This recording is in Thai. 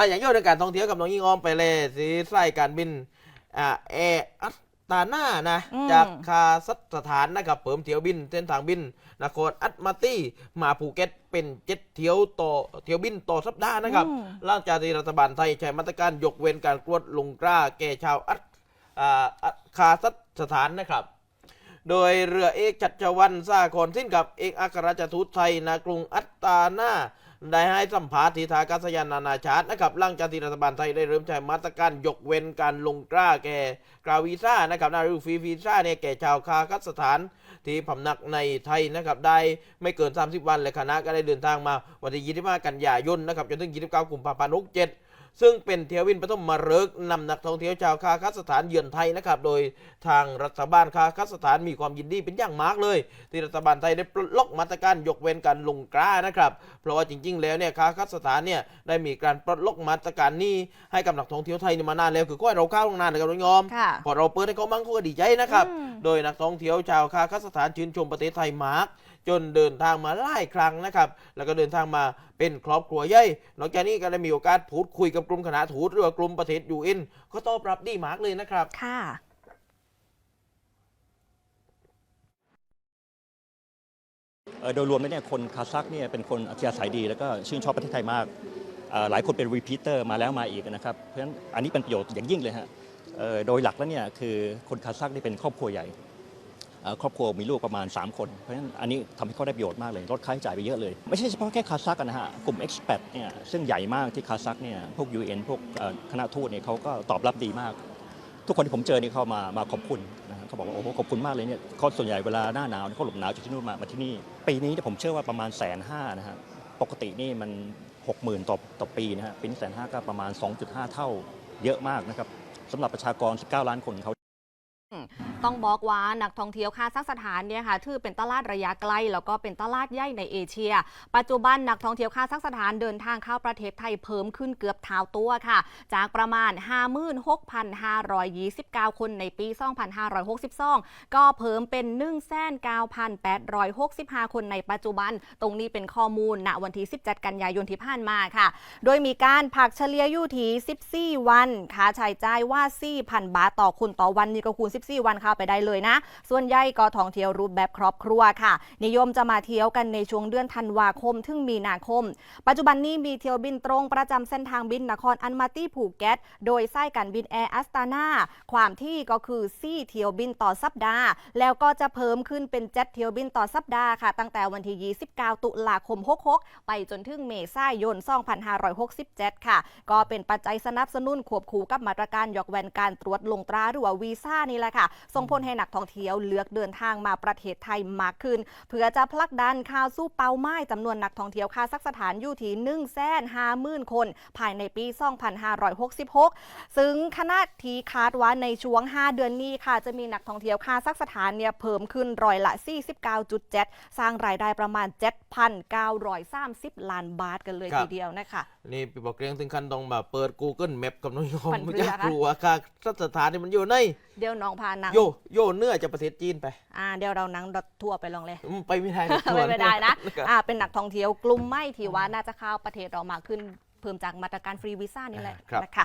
อะอย่างเย่อในการท่องเที่ยวกับน้องยิ่งอ้อมไปเลยสีไส้การบินอ่าแอร์อัสตาน่านะอืมจากคาซัคสถานนะครับเพิ่มเที่ยวบิน เส้นทางบินนครอัตมาตีมาภูเก็ตเป็นเจ็ดเที่ยวต่อเที่ยวบินต่อสัปดาห์นะครับอืมหลังจากที่รัฐบาลไทยใช้มาตรการยกเว้นการกรวดลงกล้าแก่ชาวอัตอ่าอัตคาซัคสถานนะครับ โดยเรือเอกชัชวันซาคอนสิ้นกับเอกอัครราชทูตไทยณกรุงอัตตานา ได้ให้สัมภาษณ์ที่ท่ากาศยานนานาชาตินะครับหลังจากที่รัฐบาลไทยได้เริ่มใช้มาตรการยกเว้นการลงกล้าแก่กราวีซ่านะครับนารูฟีวีซ่าเนี่ยแก่ชาวคาซัคสถานที่พำนักในไทยนะครับได้ไม่เกิน 30 วันและคณะก็ได้เดินทางมาวันที่25กันยายนนะครับจนถึง29กุมภาพันธ์67 ซึ่งเป็นเที่ยวบินปฐมมาฤกษ์นำนักท่องเที่ยวชาวคาซัคสถานเยือนไทยนะครับ โดยทางรัฐบาลคาซัคสถานมีความยินดีเป็นอย่างมากเลย ที่รัฐบาลไทยได้ปลดล็อกมาตรการยกเว้นการลงกล้านะครับ เพราะว่าจริง ๆ แล้วเนี่ยคาซัคสถานเนี่ยได้มีการปลดล็อกมาตรการนี้ให้กับนักท่องเที่ยวไทยนี่มานานแล้วคือก็ให้เราเข้าลงนานนะครับน้องยอมค่ะพอเราเปิดให้เขามั่งเขาก็ดีใจนะครับอืมโดยนักท่องเที่ยวชาวคาซัคสถานชื่นชมประเทศไทยมากจนเดินทางมาหลายครั้งนะครับ แล้วก็เดินทางมา เป็นครอบครัวใหญ่นอกจากนี้ก็ได้มีโอกาสพูดคุยกับกลุ่มคณะทูตหรือว่ากลุ่มประเทศยูเอ็นก็ตอบรับดีมากเลยนะครับ ค่ะเอ่อโดยรวมแล้วเนี่ยคนคาซัคเนี่ยเป็นคนอัธยาศัยดีแล้วก็ชื่นชอบประเทศไทยมากเอ่อหลายคนเป็นรีพีเตอร์มาแล้วมาอีกนะครับ เพราะฉะนั้นอันนี้เป็นประโยชน์อย่างยิ่งเลยฮะเอ่อโดยหลักแล้วเนี่ยคือคนคาซัคนี่เป็นครอบครัวใหญ่เอ่อ ครอบครัวมีลูกประมาณ 3 คน เพราะฉะนั้นอันนี้ทำให้เขาได้ประโยชน์มากเลยลดค่าใช้จ่ายไปเยอะเลย ไม่ใช่เฉพาะแค่คาซัคนะฮะ กลุ่ม expat เนี่ยซึ่งใหญ่มากที่คาซัคเนี่ยพวก UN พวกคณะทูตเนี่ยเขาก็ตอบรับดีมาก ทุกคนที่ผมเจอนี่เขามามาขอบคุณนะเขาบอกว่าโอ้โหขอบคุณมากเลยเนี่ยเขาส่วนใหญ่เวลาหน้าหนาวเนี่เขาหลบหนาวจากที่นู่นมามาที่นี่ปีนี้ผมเชื่อว่าประมาณแสนห้านะฮะปกตินี่มัน 60,000ต่อต่อปีนะฮะปีนี้แสนห้าก็ประมาณ 2.5 เท่าเยอะมากนะครับสำหรับประชากร 19 ล้านคนเขา ต้องบอกว่านักท่องเที่ยวคาซัคสถานเนี่ยค่ะถือเป็นตลาดระยะไกล แล้วก็เป็นตลาดใหญ่ในเอเชีย ปัจจุบันนักท่องเที่ยวคาซัคสถานเดินทางเข้าประเทศไทยเพิ่มขึ้นเกือบเท่าตัวค่ะ จากประมาณ 56,529 คนในปี 2562 ก็เพิ่มเป็น 1,9,865 คนในปัจจุบัน ตรงนี้เป็นข้อมูลณวันที่ 17 กันยายนที่ผ่านมาค่ะ โดยมีการผักเฉลี่ยอยู่ที่ 14 วันค่าใช้จ่ายว่า4,000 บาทต่อคนต่อวันนี่ก็คูณ 14 วันเข้าไปได้เลยนะ ส่วนใหญ่ก็ท่องเที่ยวรูปแบบครอบครัวค่ะ นิยมจะมาเที่ยวกันในช่วงเดือนธันวาคมถึงมีนาคม ปัจจุบันนี้มีเที่ยวบินตรงประจำเส้นทางบินนครอันมาตี้ภูเก็ตโดยไส้การบินแอร์อัสตานาความที่ก็คือ4เที่ยวบินต่อสัปดาห์ แล้วก็จะเพิ่มขึ้นเป็นเจ็ดเที่ยวบินต่อสัปดาห์ค่ะ ตั้งแต่วันที่ 29 ตุลาคม 66 ไปจนถึงเมษายน 2567 ค่ะ ก็เป็นปัจจัยสนับสนุนควบคู่กับมาตรการยกเว้นการตรวจลงตราหรือว่าวีซ่านี่แหละค่ะสงผลให้นักท่องเที่ยวเลือกเดินทางมาประเทศไทยมากขึ้น เพื่อจะผลักดันข่าวสู้เป้าหมายจำนวนนักท่องเที่ยวคาซัคสถานอยู่ที่1 5 0 0 0 0คน ภายในปี 2566 ซึ่งคณะทีคาดว่าในช่วง 5 เดือนนี้ค่ะ จะมีนักท่องเที่ยวคาซัคสถานเนี่ยเพิ่มขึ้นร้อยละ 49.7 สร้างรายได้ประมาณ 7,930 ล้านบาทกันเลยครับทีเดียวนะคะนี่ปีบอกเรียงถึงขั้นต้องแบบเปิด Google Map กับน้องยอมมันไม่เรืออยากคะรู้ว่าค่าสถานที่มันอยู่ใน เดี๋ยวน้องพานังโยโยเนื้อจากประเทศจีนไป อ่าเดี๋ยวเรานังดอททั่วไปลองเลย อืมไปไม่ได้นะไม่ได้นะ ครับ อ่าเป็นนักท่องเที่ยวกลุ่มไม่ที่ว่าน่าจะเข้าประเทศเรามากขึ้นเพิ่มจากมาตรการฟรีวีซ่านี่แหละครับ นะคะ